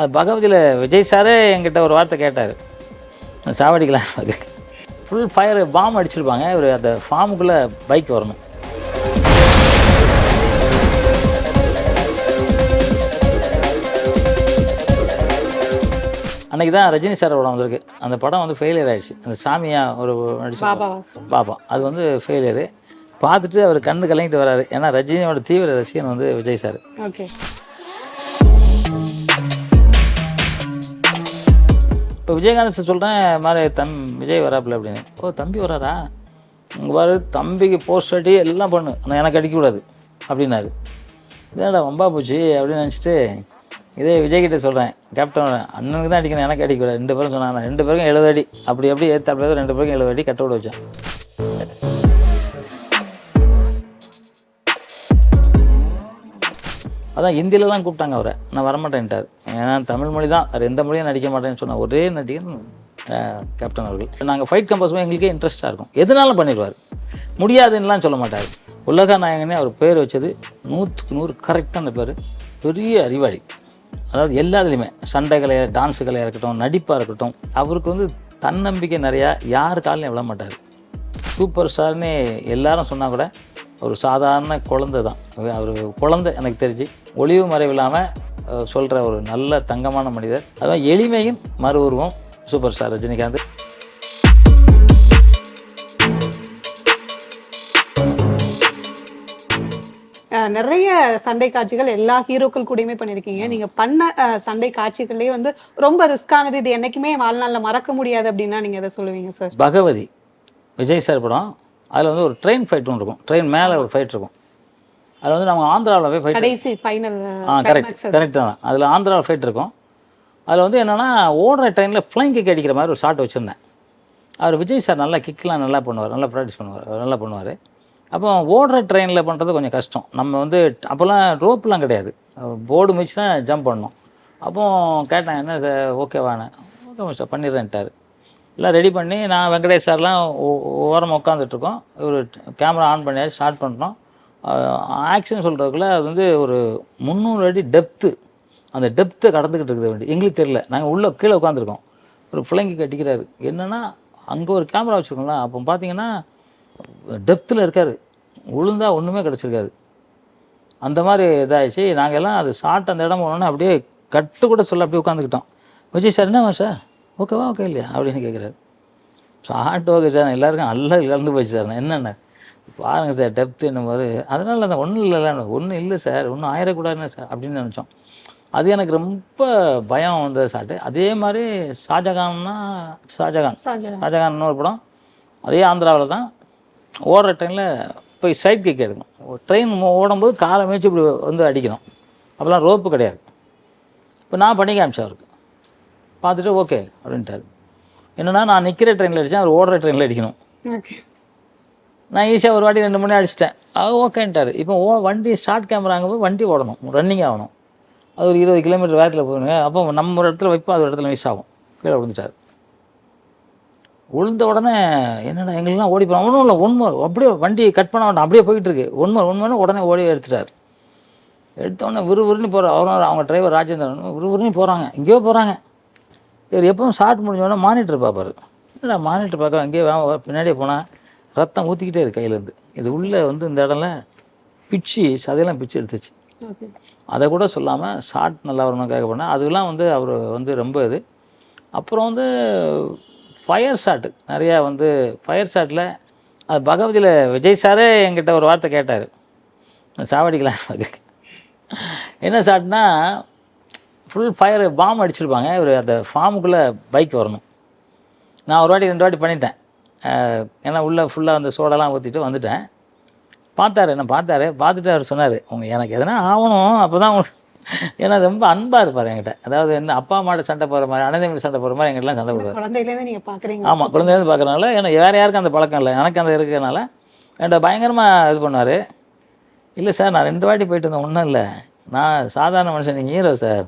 அது பகவதியில் விஜய் சாரே என்கிட்ட ஒரு வார்த்தை கேட்டார். சாவடிக்கலாம். ஃபுல் ஃபயர் பாம் அடிச்சிருப்பாங்க. இவர் அந்த ஃபார்முக்குள்ளே பைக் வரணும். அன்னைக்கு தான் ரஜினி சார் படம் வந்திருக்கு. அந்த படம் வந்து ஃபெயிலியர் ஆயிடுச்சு. அந்த சாமியா ஒரு நடிச்சு பாபா பாப்பா அது வந்து ஃபெயிலியரு பார்த்துட்டு அவர் கண்ணு கலங்கிட்டு வராரு. ஏன்னா ரஜினியோட தீவிர ரசிகன் வந்து விஜய் சார். ஓகே. இப்போ விஜயகாந்த் சார் சொல்கிறேன் மாதிரி தம் விஜய் வராப்புல அப்படின்னு. ஓ தம்பி வராரா? உங்கள் பாரு தம்பிக்கு போஸ்ட் அடி எல்லாம் பண்ணு. ஆனால் எனக்கு அடிக்கக்கூடாது அப்படின்னாரு. இதேடா வம்பா போச்சு அப்படின்னு நினச்சிட்டு இதே விஜய்கிட்ட சொல்கிறேன் கேப்டன் அண்ணனுக்கு தான் அடிக்கணும் எனக்கு அடிக்கக்கூடாது ரெண்டு பேரும் சொன்னாங்க ரெண்டு பேருக்கும் எழுபது அடி. அப்படி அப்படி ஏற்ற ரெண்டு பேருக்கும் எழுபது அடி கட்ட விட வச்சேன். அதான் ஹிந்தியில் தான் கூப்பிட்டாங்க அவரை. நான் வரமாட்டேன்ட்டார். ஏன்னா தமிழ் மொழி தான். வேறு எந்த மொழியும் நடிக்க மாட்டேன்னு சொன்ன ஒரே நடிகன் கேப்டன் அவர்கள். நாங்கள் ஃபைட் கம்பஸ் எங்களுக்கே இன்ட்ரெஸ்ட்டாக இருக்கும். எதுனாலும் பண்ணிடுவார். முடியாதுன்னெலாம் சொல்ல மாட்டார். உலக நாயகனே அவர் பேர் வச்சது நூற்றுக்கு நூறு கரெக்டான பேர். பெரிய அறிவாளி. அதாவது எல்லாத்துலேயுமே. சண்டைகளை டான்ஸுகளை இருக்கட்டும் நடிப்பாக இருக்கட்டும் அவருக்கு வந்து தன்னம்பிக்கை நிறையா. யார் காலையும் விழ மாட்டார். சூப்பர் ஸ்டார்னு எல்லாரும் சொன்னால் கூட ஒரு சாதாரண குழந்தை தான். அவர் குழந்தை எனக்கு தெரிஞ்சு. ஒளிவு மறைவு இல்லாமல் சொல்கிற ஒரு நல்ல தங்கமான மனிதர். அதான் எளிமையின் மறு உருவம் சூப்பர் ஸ்டார் ரஜினிகாந்த். நிறைய சண்டை காட்சிகள் எல்லா ஹீரோக்கள் கூடயுமே பண்ணிருக்கீங்க நீங்க பண்ண சண்டை காட்சிகள்லயே வந்து ரொம்ப ரிஸ்கானது இது என்னைக்குமே என் வாழ்நாள்ல மறக்க முடியாது அப்படின்னா நீங்க எதை சொல்லுவீங்க சார்? பகவதி. விஜய் சார் படம். அதில் வந்து ஒரு ட்ரெயின் ஃபைட் ஒன்று இருக்கும். ட்ரெயின் மேலே ஒரு ஃபைட் இருக்கும். அதில் வந்து நம்ம ஆந்திராவில் போய் ஃபைட் கடைசி ஃபைனல் ஆ கரெக்ட் கரெக்ட் தான். அதில் ஆந்திரா ஃபைட் இருக்கும். அதில் வந்து என்னென்னா ஓடுற ட்ரெயினில் ஃப்ளைங் கிக் அடிக்கிற மாதிரி ஒரு ஷாட் வச்சுருந்தேன். அவர் விஜய் சார் நல்லா கிக்லாம் நல்லா பண்ணுவார். நல்லா ப்ராக்டிஸ் பண்ணுவார். நல்லா பண்ணுவார். அப்போ ஓடுற ட்ரெயினில் பண்ணுறது கொஞ்சம் கஷ்டம். நம்ம வந்து அப்போல்லாம் ரோப்லாம் கிடையாது. போர்டு மிச்சு தான் ஜம்ப் பண்ணோம் அப்போ கேட்டேன் என்ன ஓகேவானே ஓகே பண்ணிடுறேன்ட்டார். எல்லாம் ரெடி பண்ணி நான் வெங்கடேஷ் சார்லாம் ஓரமாக உட்காந்துட்ருக்கோம் ஒரு கேமரா ஆன் பண்ணி ஸ்டார்ட் பண்ணுறோம் ஆக்ஷன் சொல்கிறதுக்குள்ள அது வந்து ஒரு முந்நூறு அடி டெப்த்து அந்த டெப்த்தை கடந்துக்கிட்டு இருக்குது வேண்டி. எங்களுக்கு தெரியல. நாங்கள் உள்ளே கீழே உட்காந்துருக்கோம் ஒரு பிள்ளைங்க கட்டிக்கிறாரு. என்னென்னா அங்கே ஒரு கேமரா வச்சுருக்கோங்களா அப்போ பார்த்தீங்கன்னா டெப்த்தில் இருக்கார். உளுந்தா ஒன்றுமே கிடச்சிருக்காரு அந்த மாதிரி இதாகிடுச்சு நாங்கள் எல்லாம் அது ஷார்ட் அந்த இடம் போனோன்னே அப்படியே கட்டு கூட சொல்ல அப்படியே உட்காந்துக்கிட்டோம் விஜய் சார் என்னவா சார்? ஓகேவா ஓகே இல்லையா? அப்படின்னு கேட்குறாரு. ஷார்ட் ஓகே சார் எல்லாருக்கும் நல்லா இழந்து போச்சு சார். நான் என்னென்ன? பாருங்க சார் டெப்த் என்னும்போது அதனால அந்த ஒன்றும் இல்லை ஒன்றும் இல்லை சார் ஒன்றும் ஆயிடக்கூடாதுன்னு சார் அப்படின்னு நினச்சோம். அது எனக்கு ரொம்ப பயம் வந்த சாட்டு. அதே மாதிரி ஷாஜகான்னா ஷாஜகான். சாஜன் ஷாஜகான் ஒரு படம். அதே ஆந்திராவில் தான். ஓடுற ட்ரெயினில் போய் சைட் கிக் எடுக்கணும். ட்ரெயின் ஓடும்போது காலை மேய்ச்சி இப்படி வந்து அடிக்கணும். அப்போல்லாம் ரோப்பு கிடையாது. இப்போ நான் பண்ணி காமிச்சேன் அவருக்கு. பார்த்துட்டு ஓகே அப்படின்ட்டாரு. என்னன்னா நான் நிற்கிற ட்ரெயினில் அடித்தேன் அவர் ஓடுற ட்ரெயினில் அடிக்கணும். ஓகே. நான் ஈஸியாக ஒரு வாட்டி ரெண்டு மணி அடிச்சிட்டேன். அது ஓகேன்ட்டார். இப்போ ஓ வண்டி ஸ்டார்ட் கேமராங்கும்போது வண்டி ஓடணும் ரன்னிங் ஆகணும். அது ஒரு இருபது கிலோமீட்டர் வேகத்தில் போகணுங்க அப்போ நம்ம ஒரு இடத்துல வைப்போம் அது ஒரு இடத்துல மிஸ் ஆகும். கீழே விழுந்துட்டார். விழுந்த உடனே என்னடா எங்களுக்குலாம் ஓடி போகிறோம் ஒன்றும் இல்லை ஒன்று அப்படியே வண்டி கட் பண்ண வேண்டாம் அப்படியே போயிட்டு இருக்கு ஒன்று ஒன்று உடனே ஓடி எடுத்துட்டார். எடுத்த உடனே விறுவிறுன்னு போகிற அவரும் அவங்க டிரைவர் ராஜேந்திரன் விறுவிறுன்னு போகிறாங்க எங்கேயோ போகிறாங்க இவர் எப்பவும் ஷார்ட் முடிஞ்ச உடனே மானிட்டர் பார்ப்பாரு. என்னடா மானிட்டர் பார்க்க அங்கேயே வா பின்னாடியே போனால் ரத்தம் ஊற்றிக்கிட்டே இருக்கு கையிலேருந்து இது உள்ளே வந்து இந்த இடம்ல பிச்சு சதையெல்லாம் பிச்சு எடுத்துச்சு. ஓகே. அதை கூட சொல்லாமல் ஷார்ட் நல்லா வரணுக்காக பண்ணேன் அதெல்லாம் வந்து அவர் வந்து ரொம்ப இது. அப்புறம் வந்து ஃபயர் ஷாட்டு நிறையா வந்து ஃபயர் ஷாட்டில் அது பகவதியில் விஜய் சாரே என்கிட்ட ஒரு வார்த்தை கேட்டார். சாவடிக்கலாம் என்ன ஷாட்னா ஃபுல் ஃபயர் பாம் அடிச்சிருப்பாங்க. இவர் அந்த ஃபார்முக்குள்ளே பைக் வரணும். நான் ஒரு வாட்டி ரெண்டு வாட்டி பண்ணிட்டேன். ஏன்னா உள்ளே ஃபுல்லாக அந்த சோடெல்லாம் ஊற்றிட்டு வந்துட்டேன். பார்த்தாரு என்ன பார்த்தாரு? பார்த்துட்டு அவர் சொன்னார் உங்க எனக்கு எதனா ஆகணும் அப்போ தான் ஏன்னா ரொம்ப அன்பாக இருப்பார் என்கிட்ட. அதாவது என்ன அப்பா அம்மாட்ட சண்டை போகிற மாதிரி அனந்தமிழ் சண்டை போகிற மாதிரி எங்கிட்டலாம் சண்டை போடுவார். குழந்தையில இருந்து நீங்க பாக்குறீங்க. ஆமாம் குழந்தைலேருந்து பார்க்குறனால எனக்கு வேறு யாருக்கும் அந்த பழக்கம் இல்லை. எனக்கு அந்த இருக்கிறனால என்கிட்ட பயங்கரமாக இது பண்ணார் இல்லை சார் நான் ரெண்டு வாட்டி போயிட்டு இருந்தேன் ஒன்றும் இல்லை. நான் சாதாரண மனுஷன் நீங்கள் ஹீரோ சார்.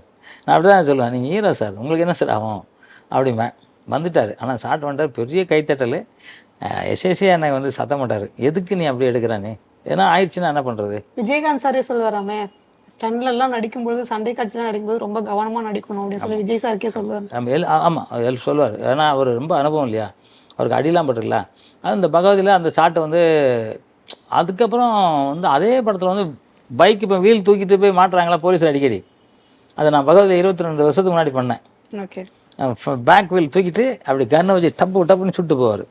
நான் அப்படி தான் சொல்லுவேன். நீங்கள் ஹீரோ சார் உங்களுக்கு என்ன சார் ஆகும்? அப்படிம்பேன். வந்துட்டார். ஆனால் ஷார்ட் பண்ணிட்டார் பெரிய கைத்தட்டல். எஸ்எஸ்சி என்னை வந்து சத்தம் மாட்டார் எதுக்கு நீ அப்படி எடுக்கிற நீ? ஏன்னா ஆயிடுச்சுன்னா என்ன பண்ணுறது விஜயகாந்த் சாரே சொல்லுவாராமே ஸ்டன்ல எல்லாம் நடிக்கும்பொழுது சண்டை காட்சிலாம் நடிக்கும்போது ரொம்ப கவனமா நடிக்கணும் அப்படின்னு சொல்லி விஜய் சாருக்கே சொல்லுவாங்க நம்ம எல் ஆமாம் எல் சொல்லுவார். ஏன்னா அவர் ரொம்ப அனுபவம் இல்லையா? அவருக்கு அடிலாம் பட்டிருக்கல அது இந்த பகவதியில் அந்த சாட்டை வந்து அதுக்கப்புறம் வந்து அதே படத்தில் வந்து பைக் இப்போ வீல் தூக்கிட்டு போய் மாட்டுறாங்களா போலீஸ் அடிக்கடி? அதை நான் பகவதியில் இருபத்தி ரெண்டு வருஷத்துக்கு முன்னாடி பண்ணேன். ஓகே. பேக் வீல் தூக்கிட்டு அப்படி கன்னை வச்சு டப்பு டப்புன்னு சுட்டு போவார்.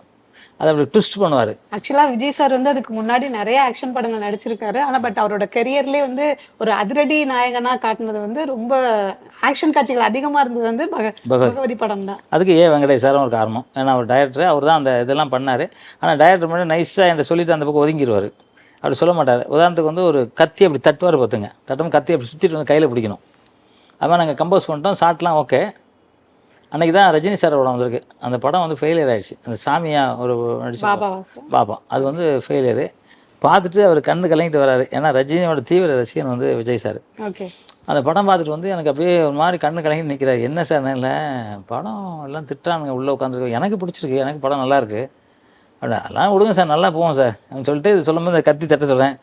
அதை அப்படி ட்விஸ்ட் பண்ணுவார். ஆக்சுவலா விஜய் சார் வந்து அதுக்கு முன்னாடி நிறைய ஆக்ஷன் படங்கள் நடிச்சிருக்காரு. ஆனா பட் அவரோட கெரியர்லயே வந்து ஒரு அதிரடி நாயகனா காட்டினது வந்து ரொம்ப ஆக்ஷன் காட்சிகள் அதிகமா இருந்தது வந்து பக- பகவதி. பகவதி படம் தான் அதுக்கு ஏ வெங்கடேஷ் சாரும் ஒரு காரணம். ஏன்னா அவர் டைரக்டர் அவர் தான் அந்த இதெல்லாம் பண்ணார். ஆனால் டைரக்டர் மட்டும் நைஸாக என்கிட்ட சொல்லிட்டு அந்த பக்கம் ஒதுங்கிடுவார் அப்படி சொல்ல மாட்டார். உதாரணத்துக்கு வந்து ஒரு கத்தி அப்படி தட்டுவார் பார்த்துங்க தட்டும் கத்தி அப்படி சுற்றிட்டு வந்து கையில் பிடிக்கணும். அது மாதிரி நாங்கள் கம்போஸ் பண்ணிட்டோம் ஷார்ட்லாம் ஓகே அன்றைக்கி தான் ரஜினி சார் படம் வந்திருக்கு. அந்த படம் வந்து ஃபெயிலியர் ஆயிடுச்சு. அந்த சாமியா ஒரு நடிச்சு பாப்பா அது வந்து ஃபெயிலியரு பார்த்துட்டு அவர் கண்ணு கலங்கிட்டு வராரு. ஏன்னா ரஜினியோட தீவிர ரசிகன் வந்து விஜய் சார் அந்த படம் பார்த்துட்டு வந்து எனக்கு அப்படியே ஒரு மாதிரி கண்ணு கலங்கி நிற்கிறாரு என்ன சார் இல்லை படம் எல்லாம் திட்டுறானுங்க உள்ளே உட்காந்துருக்கு எனக்கு பிடிச்சிருக்கு. எனக்கு படம் நல்லா இருக்கு. அப்படின்னா அதெல்லாம் விடுங்க சார் நல்லா போவோம் சார் அப்படின்னு சொல்லிட்டு இது சொல்லும்போது கத்தி தட்ட சொல்கிறேன்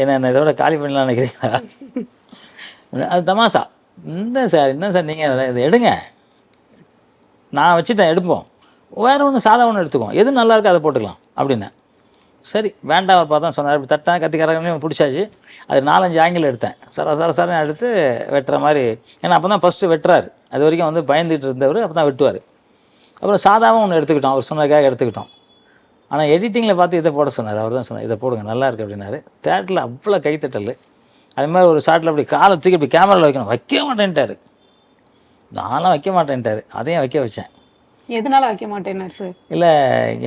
என்ன என்ன இதோட காலி பண்ணலாம் நினைக்கிறீங்களா? அது தமாசா இந்த சார் என்ன சார் நீங்கள் இதை எடுங்க. நான் வச்சுட்டேன் எடுப்போம். வேற ஒன்று சாதா ஒன்று எடுத்துக்குவோம். எது நல்லா இருக்கோ அதை போட்டுக்கலாம் அப்படின்னு. சரி வேண்டாம் அவர் பார்த்தா சொன்னார். இப்படி தட்டேன் கத்திக்காரங்களையும் பிடிச்சாச்சு. அது நாலஞ்சு ஆங்கிள் எடுத்தேன். சர சர சரன்னு எடுத்து வெட்டுற மாதிரி. ஏன்னா அப்போ தான் ஃபஸ்ட்டு வெட்டுறாரு. அது வரைக்கும் வந்து பயந்துகிட்டு இருந்தவர் அப்போ தான் வெட்டுவார். அப்புறம் சாதாவும் ஒன்று எடுத்துக்கிட்டோம். அவர் சொன்னதுக்காக எடுத்துக்கிட்டோம். ஆனால் எடிட்டிங்கில் பார்த்து இதை போட சொன்னார். அவர் தான் சொன்னார் இதை போடுங்க நல்லா இருக்கு அப்படின்னாரு. தேட்டரில் அவ்வளோ கைத்தட்டல். அது மாதிரி ஒரு ஷாட்டில் அப்படி காலை தூக்கி அப்படி கேமராவில் வைக்கணும். வைக்க மாட்டேன்ட்டாரு. நான்லாம் வைக்க மாட்டேன்ட்டாரு. அதையும் வைக்க வச்சேன். எதனால வைக்க மாட்டேன் சார் இல்லை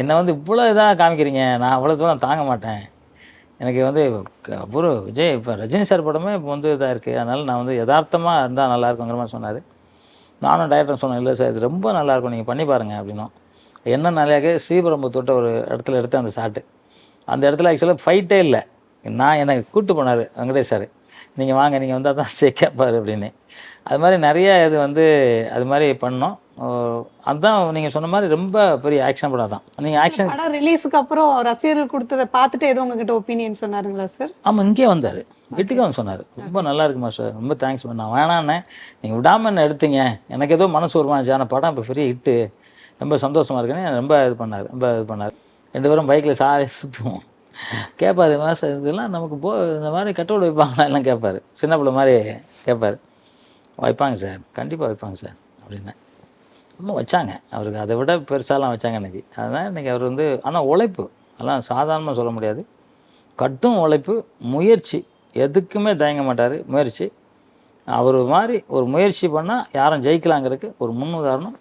என்னை வந்து இவ்வளோ இதாக காமிக்கிறீங்க. நான் அவ்வளோ தூரம் தாங்க மாட்டேன். எனக்கு வந்து அப்புறம் விஜய் இப்போ ரஜினி சார் படமே இப்போ வந்து இதாக இருக்குது அதனால் நான் வந்து யதார்த்தமாக இருந்தால் நல்லா இருக்குங்கிற மாதிரி சொன்னார். நானும் டைரக்டர் சொன்னேன் இல்லை சார் இது ரொம்ப நல்லா இருக்கும். நீங்கள் பண்ணி பாருங்க அப்படின்னோம். என்ன நாளையாக ஸ்ரீபெரும்புத்தூர்ட்ட ஒரு இடத்துல எடுத்து அந்த ஷாட்டு அந்த இடத்துல ஆக்சுவலாக ஃபைட்டே இல்லை. நான் என்னை கூப்பிட்டு போனார் வெங்கடேஷ் சார் நீங்கள் வாங்க நீங்கள் வந்தால் தான் சே கேட்பாரு அப்படின்னு. அது மாதிரி நிறைய இது வந்து அது மாதிரி பண்ணோம். அதுதான் நீங்கள் சொன்ன மாதிரி ரொம்ப பெரிய ஆக்ஷன் படம் தான். நீங்கள் ஆக்ஷன் படம் ரிலீஸுக்கு அப்புறம் ரசிகர்கள் கொடுத்ததை பார்த்துட்டு எதுவும் உங்ககிட்ட ஒப்பீனியன் சொன்னாருங்களா சார் ஆமாம் இங்கே வந்தார். வீட்டுக்கு வந்து சொன்னார். ரொம்ப நல்லா இருக்குமா சார் ரொம்ப தேங்க்ஸ் நான் வேணான்னே நீங்கள் விடாமல் என்ன எடுத்தீங்க. எனக்கு ஏதோ மனசு வருமாச்சு ஆனால் படம் இப்போ பெரிய ஹிட்டு ரொம்ப சந்தோஷமாக இருக்குன்னு ரொம்ப இது பண்ணார். ரொம்ப இது பண்ணார். ரெண்டு பேரும் பைக்கில் சாரி சுற்றுவோம் கேட்பாரு மாதம் இதெல்லாம் நமக்கு போ இந்த மாதிரி கட்டோடு வைப்பாங்களா? எல்லாம் கேட்பாரு சின்ன பிள்ளை மாதிரி கேட்பாரு வைப்பாங்க சார். கண்டிப்பாக வைப்பாங்க சார் அப்படின்னேன் ரொம்ப வச்சாங்க. அவருக்கு அதை விட பெருசாலாம் வச்சாங்க இன்னைக்கு. அதனால் இன்னைக்கு அவர் வந்து ஆனால் உழைப்பு அதெல்லாம் சாதாரணமாக சொல்ல முடியாது. கட்டும் உழைப்பு முயற்சி. எதுக்குமே தயங்க மாட்டார். முயற்சி. அவர் மாதிரி ஒரு முயற்சி பண்ணால் யாரும் ஜெயிக்கலாங்கிறதுக்கு ஒரு முன் உதாரணம்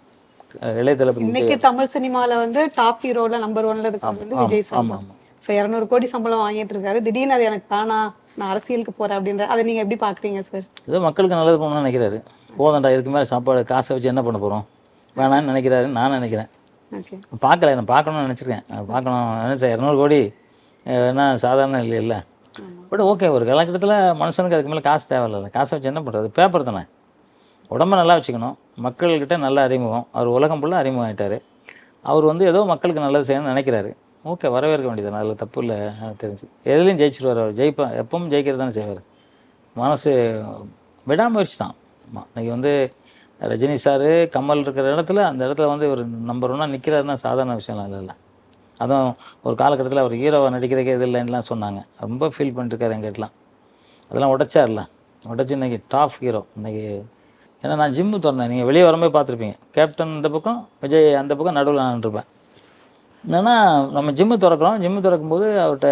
அஹ் இளைய தளபதி இன்னைக்கு தமிழ் சினிமால வந்து டாப் ஹீரோல நம்பர் ஒன்ல வந்து விஜய் சார் ஆமாம் ஆமாம் ஸோ இரநூறு கோடி சம்பளம் வாங்கிட்டு இருக்காரு. திடீர்னு அது எனக்கு வேணாம் நான் அரசியலுக்கு போறேன் அப்படின்ற அதை நீங்க எப்படி பாக்குறீங்க சார் ஏதோ மக்களுக்கு நல்லது பண்ணணும்னு நினைக்கிறாரு. போதண்டா இதுக்கு மேலே சாப்பாடு காசை வச்சு என்ன பண்ண போகிறோம் வேணாம்னு நினைக்கிறாரு நான் நினைக்கிறேன். ஓகே பார்க்கல நான் பார்க்கணும்னு நினச்சிருக்கேன். பார்க்கணும் நினச்சேன் இரநூறு கோடி என்ன சாதாரண இல்லை இல்லை. பட் ஓகே ஒரு காலகட்டத்தில் மனுஷனுக்கு அதுக்கு மேலே காசு தேவையில்ல காசை வச்சு என்ன பண்ணுறது பேப்பர் தானே. உடம்ப நல்லா வச்சுக்கணும். மக்கள்கிட்ட நல்ல அறிமுகம். அவர் உலகம் ஃபுல்லாக அறிமுகம் ஆயிட்டாரு. அவர் வந்து ஏதோ மக்களுக்கு நல்லது செய்யணும்னு நினைக்கிறாரு. ஓகே வரவேற்க வேண்டியது அதில் தப்பு இல்லை. எனக்கு தெரிஞ்சு. எதுலேயும் ஜெயிச்சிருவார் அவர். ஜெயிப்பேன் எப்பவும் ஜெயிக்கிறது தானே செய்வார். மனசு விடாமுயற்சி தான். இன்றைக்கி வந்து ரஜினி சார் கமல் இருக்கிற இடத்துல அந்த இடத்துல வந்து ஒரு நம்பர் ஒன்னாக நிற்கிறாருன்னா சாதாரண விஷயம்லாம் இல்லைல்ல அதுவும் ஒரு காலகட்டத்தில் அவர் ஹீரோவை நடிக்கிறதுக்கே இது இல்லைன்னுலாம் சொன்னாங்க. ரொம்ப ஃபீல் பண்ணிட்டுருக்காரு எங்கிட்டலாம் அதெல்லாம் உடைச்சார்ல. உடச்சி இன்னைக்கு டாப் ஹீரோ இன்றைக்கி ஏன்னா நான் ஜிம்மு திறந்தேன். நீங்கள் வெளியே வரும்போது பார்த்துருப்பீங்க. கேப்டன் இந்த பக்கம் விஜய் அந்த பக்கம் நடுவில் நான் இருப்பேன் என்னன்னா நம்ம ஜிம்மு திறக்கிறோம். ஜிம்மு திறக்கும்போது அவர்கிட்ட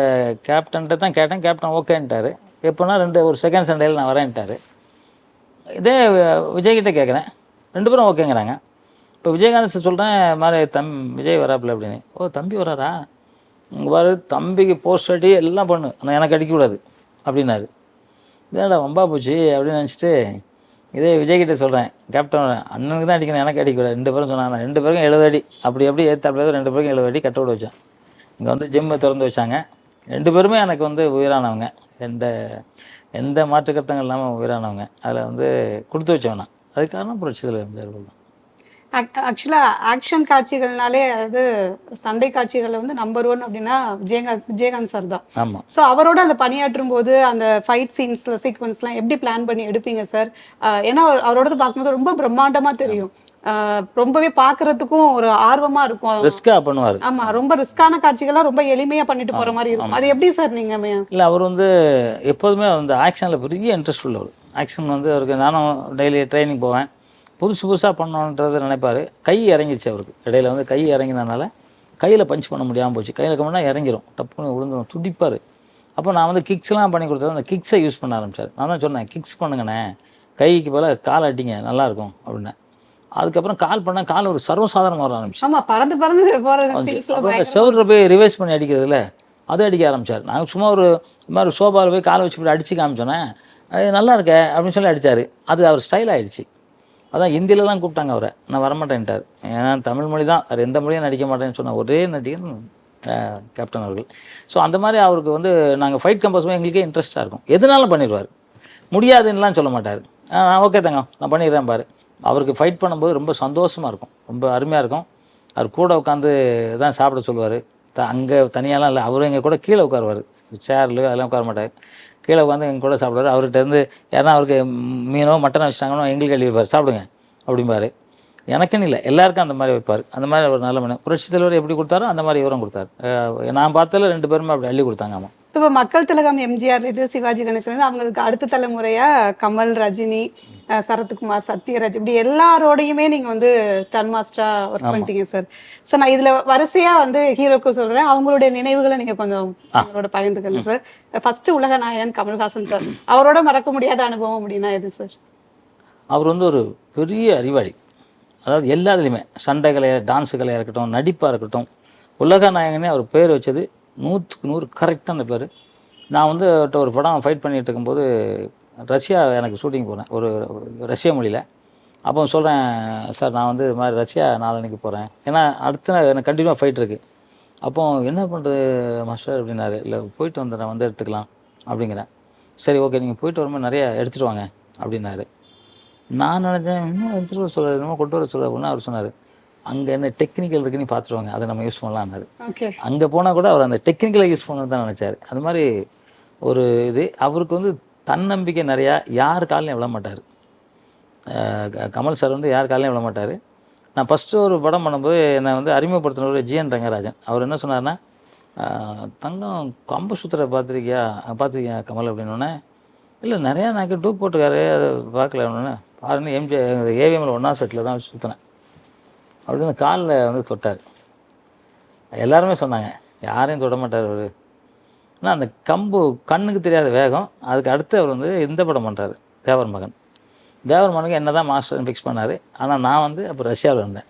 கேப்டன்கிட்ட தான் கேட்டேன். கேப்டன் ஓகேன்ட்டார். எப்போனா ரெண்டு ஒரு செகண்ட் சண்டையில் நான் வரேன்ட்டார். இதே விஜய்கிட்ட கேட்குறேன் ரெண்டு பேரும் ஓகேங்கிறாங்க. இப்போ விஜயகாந்த் சார் சொல்கிறேன் மாதிரி தம் விஜய் வராப்புல அப்படின்னு. ஓ தம்பி வராரா? இங்கே பாரு தம்பிக்கு போஸ்ட் அடி எல்லாம் பண்ணு. ஆனால் எனக்கு அடிக்கக்கூடாது அப்படின்னாரு. இதேடா வம்பா போச்சு? அப்படின்னு நினச்சிட்டு இதே விஜய்கிட்ட சொல்கிறேன் கேப்டன் அண்ணனுக்கு தான் அடிக்கணும் எனக்கு அடிக்கக்கூடாது ரெண்டு பேரும் சொன்னாங்க ரெண்டு பேருக்கும் எழுபது அடி. அப்படி அப்படி ஏற்றாப்புல ரெண்டு பேருக்கும் எழுபது அடி கட்ட விட வச்சேன் இங்கே வந்து ஜிம்மை திறந்து வச்சாங்க. ரெண்டு பேருமே எனக்கு வந்து உயிரானவங்க. எந்த எந்த மாற்று கருத்தங்கள் இல்லாமல் உயிரானவங்க. அதில் வந்து கொடுத்து வச்சவனா அதுக்கான புரட்சிகள் புரட்சி எம்ஜிஆர் தான். ஆக்சுவலா ஆக்ஷன் காட்சிகள்னாலே அதாவது சண்டை காட்சிகள்ல வந்து நம்பர் ஒன் அப்படின்னா விஜயகாந்த் விஜயகாந்த் சார் தான். ஆமாம் ஸோ அவரோட அந்த பணியாற்றும் போது அந்த ஃபைட் சீன்ஸ்ல சீக்வன்ஸ்லாம் எப்படி பிளான் பண்ணி எடுப்பீங்க சார் ஏன்னா அவர்- அவரோடது பார்க்கும்போது ரொம்ப பிரம்மாண்டமா தெரியும். ரொம்பவே பார்க்கிறதுக்கும் ஒரு ஆர்வமா இருக்கும். ரிஸ்க்காக பண்ணுவார். ஆமா ரொம்ப ரிஸ்கான காட்சிகள்லாம் ரொம்ப எளிமையா பண்ணிட்டு போற மாதிரி இருக்கும். அது எப்படி சார் நீங்க இல்லை அவர் வந்து எப்போதுமே வந்து ஆக்ஷனில் பெரிய இன்ட்ரெஸ்ட் உள்ளவர். ஆக்ஷன் வந்து அவருக்கு நானும் டெய்லி ட்ரைனிங் போவேன். புதுசு புதுசாக பண்ணணுன்றதை நினைப்பார். கை இறங்கிடுச்சு அவருக்கு. இடையில வந்து கை இறங்கினதுனால கையில் பஞ்ச் பண்ண முடியாமல் போச்சு. கையில் கம்மினா இறங்கிரும். டப்புன்னு விழுந்துரும். துடிப்பார். அப்போ நான் வந்து கிக்ஸ்லாம் பண்ணி கொடுத்தது அந்த கிக்ஸை யூஸ் பண்ண ஆரம்பிச்சார். நான் தான் சொன்னேன் கிக்ஸ் பண்ணுங்கண்ணே. கைக்கு போல கால் அடிங்க. நல்லாயிருக்கும் அப்படின்னேன். அதுக்கப்புறம் கால் பண்ணால் கால் ஒரு சர்வசாதாரணமாக வர ஆரம்பிச்சு. ஆமா பறந்து பறந்து இந்த செவரில் போய் ரிவைஸ் பண்ணி அடிக்கிறதுல அது அடிக்க ஆரம்பிச்சார். நாங்கள் சும்மா ஒரு இந்த மாதிரி சோபாவில் போய் காலை வச்சு போய் அடிச்சு காமிச்சோன்னே அது நல்லா இருக்கே. அப்படின்னு சொல்லி அடிச்சார். அது அவர் ஸ்டைல் ஆயிடுச்சு. அதான் ஹிந்திலலாம் கூப்பிட்டாங்க அவரை. நான் வரமாட்டேன்ட்டார். ஏன்னா தமிழ் மொழி தான். அவர் எந்த மொழியும் நடிக்க மாட்டேன்னு சொன்ன ஒரே நடிகர் கேப்டன் அவர்கள். ஸோ அந்த மாதிரி அவருக்கு வந்து நாங்கள் ஃபைட் கம்போஸ் எங்களுக்கே இன்ட்ரெஸ்ட்டாக இருக்கும். எதுனாலும் பண்ணிடுவார். முடியாதுன்னெலாம் சொல்ல மாட்டார். ஓகே தங்க நான் பண்ணிடுறேன் பாரு. அவருக்கு ஃபைட் பண்ணும்போது ரொம்ப சந்தோஷமாக இருக்கும். ரொம்ப அருமையாக இருக்கும். அவர் கூட உட்காந்து தான் சாப்பிட சொல்லுவார். த அங்கே தனியாலாம் இல்லை. அவரும் எங்கள் கூட கீழே உட்காருவார். சேர்ல அதெல்லாம் உட்கார மாட்டார். கீழே உட்காந்து எங்கள் கூட சாப்பிடுவார். அவர்கிட்ட இருந்து யாருன்னா அவருக்கு மீனோ மட்டனோ வச்சிட்டாங்கன்னா எங்களுக்கு எழுதிப்பார் சாப்பிடுங்க அப்படிம்பாரு. எனக்குன்னு இல்லை. எல்லாருக்கும் அந்த மாதிரி வைப்பார். அந்த மாதிரி ஒரு நல்ல மனம் புரட்சி தலைவர் எப்படி கொடுத்தாரோ அந்த மாதிரி இவரும் கொடுத்தார். நான் பார்த்ததில் ரெண்டு பேருமே அப்படி அள்ளி கொடுத்தாங்க ஆமாம் இப்போ மக்கள் திலகம் எம்ஜிஆர் இது சிவாஜி கணேசன் அவங்களுக்கு அடுத்த தலைமுறையாக கமல் ரஜினி சரத்குமார் சத்யராஜ் இப்படி எல்லாரோடையுமே நீங்க வந்து ஸ்டன் மாஸ்டரா ஒர்க் பண்ணிட்டீங்க சார் ஸோ நான் இதுல வரிசையா வந்து ஹீரோக்கு சொல்றேன். அவங்களுடைய நினைவுகளை நீங்க கொஞ்சம் அவங்களோட பகிர்ந்துக்கங்க சார் ஃபர்ஸ்ட் உலக நாயகன் கமல்ஹாசன் சார் அவரோட மறக்க முடியாத அனுபவம் அப்படின்னா எது சார் அவர் வந்து ஒரு பெரிய அறிவாளி. அதாவது எல்லாத்துலேயுமே சண்டை கலையா டான்ஸு கலையாக இருக்கட்டும் நடிப்பாக இருக்கட்டும் உலக நாயகனே அவர் பேர் வச்சது நூற்றுக்கு நூறு கரெக்டான பேர். நான் வந்து அவர்கிட்ட ஒரு படம் ஃபைட் பண்ணிட்டு இருக்கும்போது ரஷ்யா எனக்கு ஷூட்டிங் போனேன். ஒரு ரஷ்ய மொழியில். அப்போ சொல்கிறேன் சார் நான் வந்து இது மாதிரி ரஷ்யா நாளன்னைக்கு போகிறேன் ஏன்னா அடுத்த நாள் எனக்கு கண்டினியூவாக ஃபைட் இருக்குது அப்போ என்ன பண்ணுறது மாஸ்டர் அப்படின்னாரு. இல்லை போயிட்டு வந்துடுறேன் வந்து எடுத்துக்கலாம். அப்படிங்கிறேன். சரி ஓகே நீங்கள் போயிட்டு வரும்போது நிறைய எடுத்துகிட்டு வாங்க. அப்படின்னாரு. நான் நினச்சேன் இன்னும் எடுத்துகிட்டு வர சொல்ல என்னமோ கொண்டு வர சொல்ல அப்படின்னா அவர் சொன்னார். அங்கே என்ன டெக்னிக்கல் இருக்குன்னு பார்த்துருவாங்க. அதை நம்ம யூஸ் பண்ணலாம்னாரு ஓகே அங்கே போனால் கூட அவர் அந்த டெக்னிக்கலை யூஸ் பண்ண தான் நினச்சார். அது மாதிரி ஒரு இது. அவருக்கு வந்து தன்னம்பிக்கை நிறையா யார் காலையும் விழ மாட்டார். கமல் சார் வந்து யார் காலையும் விழ மாட்டார். நான் ஃபஸ்ட்டு ஒரு படம் பண்ணும்போது என்னை வந்து அறிமுகப்படுத்தினவர் ஜிஎன் ரங்கராஜன். அவர் என்ன சொன்னார்னா தங்கம் கம்பு சுத்துற பார்த்துருக்கியா பார்த்துருக்கியா கமல்? அப்படின்னோடனே இல்லை நிறையா நாக்கு டூப் போட்டுக்காரு அதை பார்க்கல. அப்படின்னே பாருன்னு எம்ஜி ஏவிஎம்மில் ஒன்றா செட்டில் தான் சுற்றினேன் அப்படின்னு காலில் வந்து தொட்டார். எல்லாருமே சொன்னாங்க யாரையும் தொட மாட்டார் அவர். ஆனால் அந்த கம்பு கண்ணுக்கு தெரியாத வேகம் அதுக்கு அடுத்து அவர் வந்து இந்த படம் பண்ணுறாரு தேவர் மகன். தேவர் மகனுக்கு என்ன தான் மாஸ்டர் ஃபிக்ஸ் பண்ணார் ஆனால் நான் வந்து அப்போ ரஷ்யாவில் இருந்தேன்.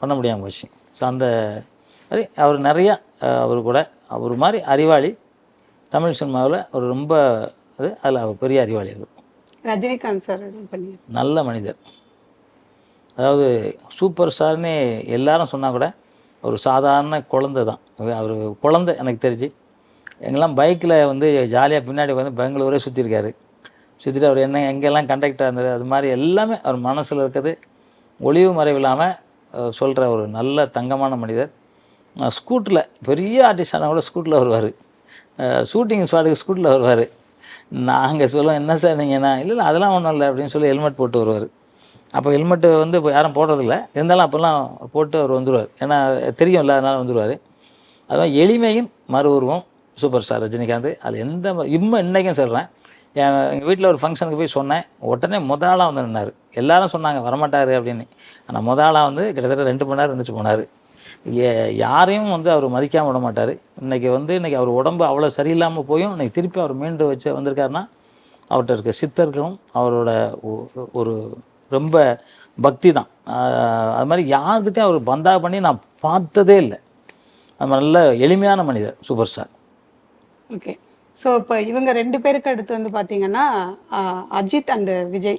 பண்ண முடியாமல் போச்சு. ஸோ அந்த மாதிரி அவர் நிறையா அவர் கூட அவர் மாதிரி அறிவாளி தமிழ் சினிமாவில் ஒரு ரொம்ப இது அதில் அவர் பெரிய அறிவாளி அவர். ரஜினிகாந்த் சார் நல்ல மனிதர். அதாவது சூப்பர் ஸ்டார்னு எல்லாரும் சொன்னால் கூட ஒரு சாதாரண குழந்தை தான் அவர் குழந்தை எனக்கு தெரிஞ்சு. எங்கெல்லாம் பைக்கில் வந்து ஜாலியாக பின்னாடி வந்து பெங்களூரே சுற்றிருக்காரு சுற்றிட்டு அவர் என்ன எங்கெல்லாம் கண்டக்டாக இருந்தது அது மாதிரி எல்லாமே அவர் மனசில் இருக்கிறது ஒளிவு மறைவில்லாமல் சொல்கிற ஒரு நல்ல தங்கமான மனிதர். ஸ்கூட்டில் பெரிய ஆர்டிஸ்டான கூட ஸ்கூட்டில் வருவார். ஷூட்டிங் ஸ்பாட்டுக்கு ஸ்கூட்டில் வருவார். நாங்கள் சொல்லுவோம் என்ன சார் நீங்கள் இல்லை இல்லை அதெல்லாம் ஒன்றும் இல்லை அப்படின்னு சொல்லி ஹெல்மெட் போட்டு வருவார். அப்போ ஹெல்மெட்டு வந்து இப்போ யாரும் போடுறதில்ல. இருந்தாலும் அப்போல்லாம் போட்டு அவர் வந்துடுவார் ஏன்னா தெரியும்ல அதனால் வந்துடுவார் அதுதான் எளிமையின் மறு உருவம் சூப்பர் ஸ்டார் ரஜினிகாந்த். அது எந்த ம- இன்றைக்கும் சொல்கிறேன் என் எங்கள் வீட்டில் ஒரு ஃபங்க்ஷனுக்கு போய் சொன்னேன். உடனே முத ஆளாக வந்து நின்னார் எல்லாரும் சொன்னாங்க வரமாட்டார் அப்படின்னு. ஆனால் முத ஆளாக வந்து கிட்டத்தட்ட ரெண்டு மணி நேரம் இருந்துச்சு போனார். யாரையும் வந்து அவர் மதிக்காமல் விட மாட்டார். இன்றைக்கி வந்து இன்றைக்கி அவர் உடம்பு அவ்வளோ சரியில்லாமல் போயும் இன்றைக்கி திருப்பி அவர் மீண்டு வச்சு வந்திருக்காருன்னா அவர்கிட்ட இருக்க சித்தர்களும் அவரோட ஒரு ரொம்ப பக்தி தான். அது மாதிரி யாருக்கிட்டையும் அவர் பந்தா பண்ணி நான் பார்த்ததே இல்லை. அது மாதிரி நல்ல எளிமையான மனிதர் சூப்பர் ஸ்டார். ஓகே ஸோ இப்போ இவங்க ரெண்டு பேருக்கு அடுத்து வந்து பார்த்தீங்கன்னா அஜித் அண்ட் விஜய்.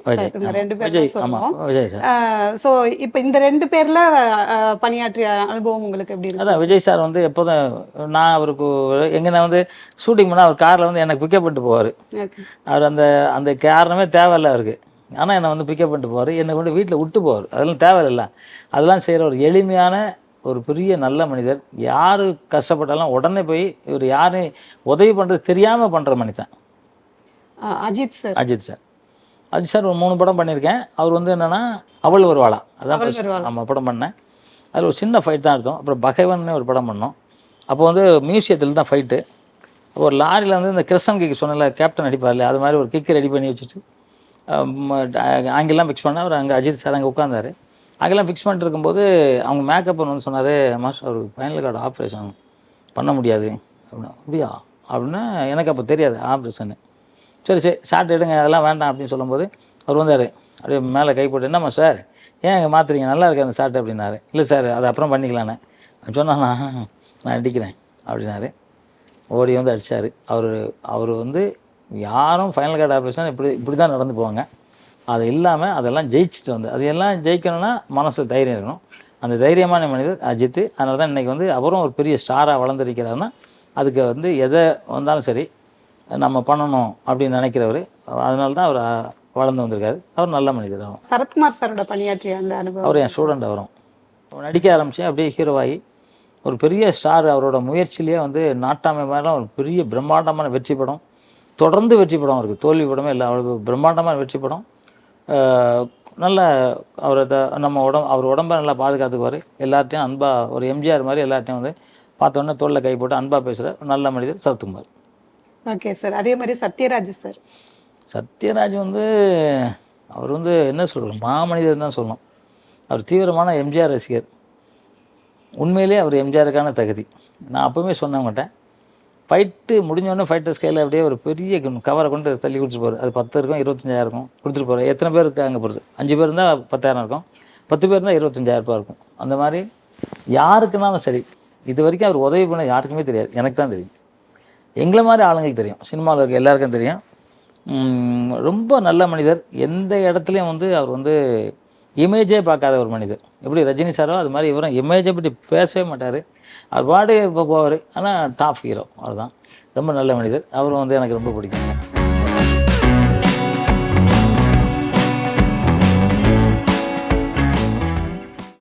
ரெண்டு பேர் விஜய். தான் ஆமாம் சொல்லுவோம் ஸோ இப்போ இந்த ரெண்டு பேர்ல பணியாற்றிய அனுபவம் உங்களுக்கு எப்படி இருக்கு? அதான் விஜய் சார் வந்து எப்போதும் நான் அவருக்கு எங்கே நான் வந்து ஷூட்டிங் பண்ணால் அவர் காரில் வந்து எனக்கு பிக்கப் பண்ணிட்டு போவார். அவர் அந்த அந்த காரணமே தேவையில்ல அவருக்கு. ஆனால் என்னை வந்து பிக்கப் பண்ணிட்டு போவார். என்னை கொண்டு வீட்டில் விட்டு போவார். அதெல்லாம் தேவையில்ல. அதெல்லாம் செய்கிற ஒரு எளிமையான ஒரு பெரிய நல்ல மனிதர் யார் கஷ்டப்பட்டாலும் உடனே போய் இவர் யாரு உதவி பண்ணுறது தெரியாமல் பண்ணுற மனிதன். Ajith sir. Ajith sir. Ajith sir ஒரு மூணு படம் பண்ணியிருக்கேன். அவர் வந்து என்னென்னா அவள் வருவாளா? அதான். ஆமா படம் பண்ணேன். அதில் ஒரு சின்ன ஃபைட் தான் எடுத்தோம். அப்புறம் பகைவன் ஒரு படம் பண்ணோம். அப்போ வந்து மியூசியத்தில் தான் ஃபைட்டு ஒரு லாரியில் வந்து இந்த கிருஷ்ணன் கிக் சொன்னல கேப்டன் அடிப்பார் இல்லையா அது மாதிரி ஒரு கிக்கு ரெடி பண்ணி வச்சுட்டு ஆங்கிலாம் ஃபிக்ஸ் பண்ண அவர் அங்கே அஜித் சார் அங்கே உட்காந்தாரு அங்கெல்லாம் ஃபிக்ஸ் பண்ணிட்டு இருக்கும்போது அவங்க மேக்கப் பண்ணணும்னு சொன்னார் மாஸ்டர் அவருக்கு ஃபைனல் கார்டு ஆப்ரேஷன் பண்ண முடியாது. அப்படின்னா அப்படியா? அப்படின்னா எனக்கு அப்போ தெரியாது ஆப்ரேஷன்னு சரி சரி ஷார்ட் எடுங்க அதெல்லாம் வேண்டாம் அப்படின்னு சொல்லும்போது அவர் வந்தார். அப்படியே மேலே கை போட்டு என்னம்மா சார் ஏன் இங்கே மாற்றுறீங்க நல்லா இருக்கு அந்த ஷார்ட் அப்படின்னாரு. இல்லை சார் அது அப்புறம் பண்ணிக்கலான்னு சொன்னால் நான் நான் அடிக்கிறேன். அப்படின்னாரு. ஓடி வந்து அடிச்சார். அவர் அவர் வந்து யாரும் ஃபைனல் கார்டு ஆப்ரேஷன் இப்படி இப்படி தான் நடந்து போவாங்க. அது இல்லாமல் அதெல்லாம் ஜெயிச்சுட்டு வந்து அது எல்லாம் ஜெயிக்கணும்னா மனசு தைரியம் இருக்கணும். அந்த தைரியமான மனிதர் அஜித் அதனால தான் இன்றைக்கி வந்து அவரும் ஒரு பெரிய ஸ்டாராக வளர்ந்துருக்கிறாருன்னா அதுக்கு வந்து எதை வந்தாலும் சரி நம்ம பண்ணணும் அப்படின்னு நினைக்கிறவர் அதனால தான் அவர் வளர்ந்து வந்திருக்காரு. அவர் நல்ல மனிதர் அவரும் சரத்குமார் சாரோட பணியாற்றிய அந்த அனுபவம். அவர் என் ஸ்டூடெண்ட் அவரும். நடிக்க ஆரம்பித்தேன் அப்படியே ஹீரோவாகி ஒரு பெரிய ஸ்டார் அவரோட முயற்சியிலேயே வந்து நாட்டாமை மாதிரிலாம் ஒரு பெரிய பிரம்மாண்டமான வெற்றி படம் தொடர்ந்து வெற்றி படம் இருக்குது தோல்வி படமே இல்லை அவ்வளோ பிரம்மாண்டமான வெற்றி படம். நல்ல அவரை த- நம்ம உடம்பு அவர் உடம்ப நல்லா பாதுகாத்துக்குவார். எல்லார்ட்டையும் அன்பாக ஒரு எம்ஜிஆர் மாதிரி எல்லார்ட்டையும் வந்து பார்த்தோன்னே தோளில் கை போட்டு அன்பாக பேசுகிற நல்ல மனிதர் சரத்குமார். Okay sir. அதே மாதிரி சத்யராஜ் சார். சத்யராஜ் வந்து அவர் வந்து என்ன சொல்கிறோம் மாமனிதர் தான் சொல்லணும். அவர் தீவிரமான எம்ஜிஆர் ரசிகர். உண்மையிலே அவர் எம்ஜிஆருக்கான தகுதி. நான் அப்போவுமே சொன்னவங்ககிட்ட ஃபைட்டு முடிஞ்சோடனே ஃபைட்டர் ஸ்கையில் அப்படியே ஒரு பெரிய கவரை கொண்டு தள்ளி கொடுத்துட்டு போகிறார் அது பத்து இருக்கும் இருபத்தஞ்சாயிரம் இருக்கும். கொடுத்துட்டு போகிறார் எத்தனை பேர் இருக்காங்க போகிறது அஞ்சு பேர் இருந்தால் பத்தாயிரம் இருக்கும். பத்து பேர் இருந்தால் இருபத்தஞ்சாயிரம் ரூபாய் இருக்கும். அந்த மாதிரி யாருக்குனாலும் சரி இது வரைக்கும் அவர் உதவி பண்ண யாருக்குமே தெரியாது. எனக்கு தான் தெரியும். எங்களை மாதிரி ஆளுங்களுக்கு தெரியும். சினிமாவில் இருக்க எல்லாருக்கும் தெரியும். ரொம்ப நல்ல மனிதர். எந்த இடத்துலையும் வந்து அவர் வந்து இமேஜே பார்க்காத ஒரு மனிதர். எப்படி ரஜினி சாரோ அது மாதிரி இவரும் இமேஜை பற்றி பேசவே மாட்டார். அவர் பாட்டு இப்போ போவார். ஆனால் டாப் ஹீரோ அவ்வளோதான் ரொம்ப நல்ல மனிதர். அவரும் வந்து எனக்கு ரொம்ப பிடிக்கும்.